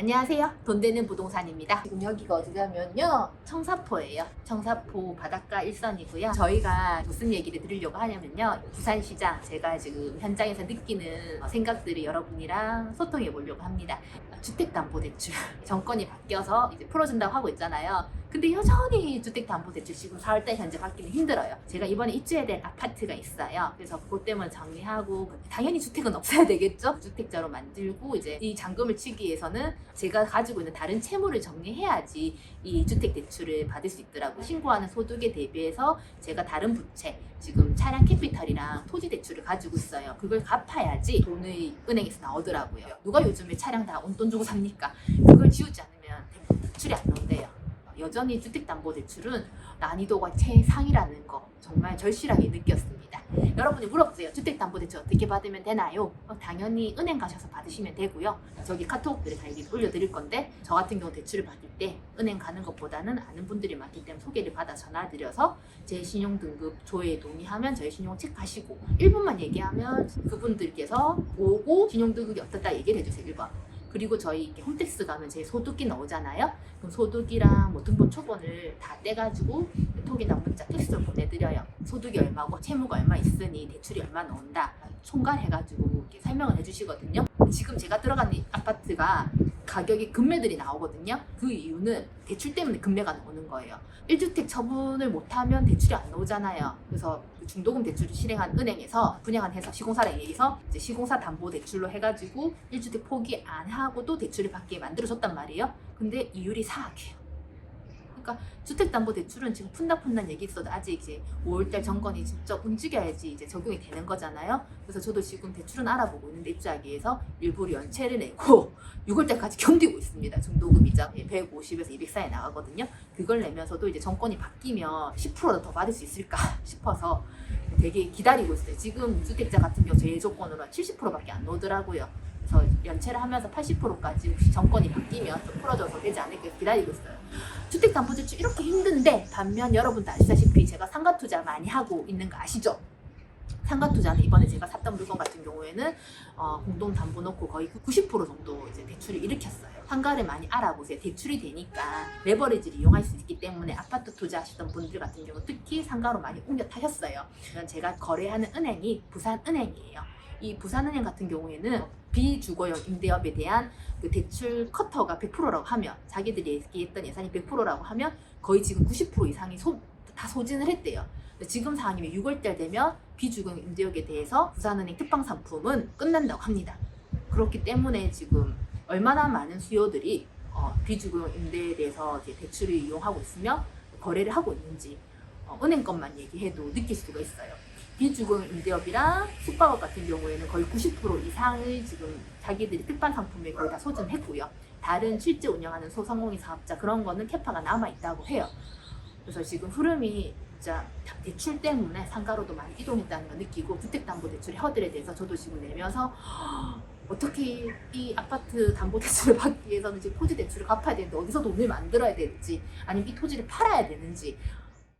안녕하세요. 돈 되는 부동산입니다. 지금 여기가 어디냐면요. 청사포예요. 청사포 바닷가 일선이고요. 저희가 무슨 얘기를 드리려고 하냐면요. 부산시장 제가 지금 현장에서 느끼는 생각들을 여러분이랑 소통해 보려고 합니다. 주택담보대출 정권이 바뀌어서 이제 풀어준다고 하고 있잖아요. 근데 여전히 주택담보대출 지금 4월달 현재 받기는 힘들어요. 제가 이번에 입주해야 될 아파트가 있어요. 그래서 그것 때문에 정리하고 당연히 주택은 없어야 되겠죠. 주택자로 만들고 이제 이 잔금을 치기 위해서는 제가 가지고 있는 다른 채무를 정리해야지 이 주택 대출을 받을 수 있더라고요. 신고하는 소득에 대비해서 제가 다른 부채 지금 차량 캐피탈이랑 토지 대출을 가지고 있어요. 그걸 갚아야지 돈이 은행에서 나오더라고요. 누가 요즘에 차량 다 온돈 주고 삽니까? 그걸 지우지 않으면 대출이 안 나온대요. 여전히 주택담보대출은 난이도가 최상이라는 거 정말 절실하게 느꼈습니다. 여러분이 물어보세요. 주택담보대출 어떻게 받으면 되나요? 어, 당연히 은행 가셔서 받으시면 되고요. 저기 카톡들에 다 얘기 올려드릴 건데 저 같은 경우 대출을 받을 때 은행 가는 것보다는 아는 분들이 많기 때문에 소개를 받아 전화드려서 제 신용등급 조회에 동의하면 저희 신용 체크하시고 1분만 얘기하면 그분들께서 보고 신용등급이 어떻다 얘기를 해주세요. 1번. 그리고 저희 홈택스 가면 제 소득이 나오잖아요. 그럼 소득이랑 뭐 등본 초본을 다 떼가지고 톡이나 문자 텍스트로 보내드려요. 소득이 얼마고 채무가 얼마 있으니 대출이 얼마 나온다. 총괄해가지고 이렇게 설명을 해주시거든요. 지금 제가 들어간 이 아파트가 가격이 금매들이 나오거든요. 그 이유는 대출 때문에 금매가 나오는 거예요. 1주택 처분을 못하면 대출이 안 나오잖아요. 그래서 그 중도금 대출을 실행한 은행에서 분양한 회사 시공사에 의해서 시공사 담보 대출로 해가지고 1주택 포기 안 하고도 대출을 받게 만들어줬단 말이에요. 근데 이율이 사악해요. 그러니까 주택담보대출은 지금 푼다푼다는 얘기 있어도 아직 이제 5월달 정권이 직접 움직여야지 이제 적용이 되는 거잖아요. 그래서 저도 지금 대출은 알아보고 있는데 입주하기 위해서 일부러 연체를 내고 6월달까지 견디고 있습니다. 중도금 이자 150에서 200 사이 나가거든요. 그걸 내면서도 이제 정권이 바뀌면 10%더 받을 수 있을까 싶어서 되게 기다리고 있어요. 지금 주택자 같은 경우 제 조건으로 70%밖에 안 나오더라고요. 그래서 연체를 하면서 80%까지 혹시 정권이 바뀌면 좀 풀어져서 되지 않을까 기다리고 있어요. 주택담보대출 이렇게 힘든데 반면 여러분도 아시다시피 제가 상가투자 많이 하고 있는 거 아시죠? 상가투자는 이번에 제가 샀던 물건 같은 경우에는 어, 공동담보 놓고 거의 90% 정도 이제 대출을 일으켰어요. 상가를 많이 알아보세요. 대출이 되니까 레버리지를 이용할 수 있기 때문에 아파트 투자하시던 분들 같은 경우 특히 상가로 많이 옮겨 타셨어요. 제가 거래하는 은행이 부산은행이에요. 이 부산은행 같은 경우에는 비주거용 임대업에 대한 그 대출 커터가 100%라고 하면 자기들이 얘기했던 예산이 100%라고 하면 거의 지금 90% 이상이 소, 다 소진을 했대요. 지금 상황이면 6월달 되면 비주거용 임대업에 대해서 부산은행 특방 상품은 끝난다고 합니다. 그렇기 때문에 지금 얼마나 많은 수요들이 어, 비주거용 임대에 대해서 대출을 이용하고 있으며 거래를 하고 있는지 어, 은행 것만 얘기해도 느낄 수가 있어요. 비주거용 임대업이랑 숙박업 같은 경우에는 거의 90% 이상을 지금 자기들이 특반 상품에 거의 다 소진했고요. 다른 실제 운영하는 소상공인 사업자 그런 거는 캐파가 남아 있다고 해요. 그래서 지금 흐름이 진짜 대출 때문에 상가로도 많이 이동했다는 걸 느끼고 주택담보대출의 허들에 대해서 저도 지금 내면서 어떻게 이 아파트 담보대출을 받기 위해서는 지금 토지 대출을 갚아야 되는데 어디서 돈을 만들어야 될지 아니면 이 토지를 팔아야 되는지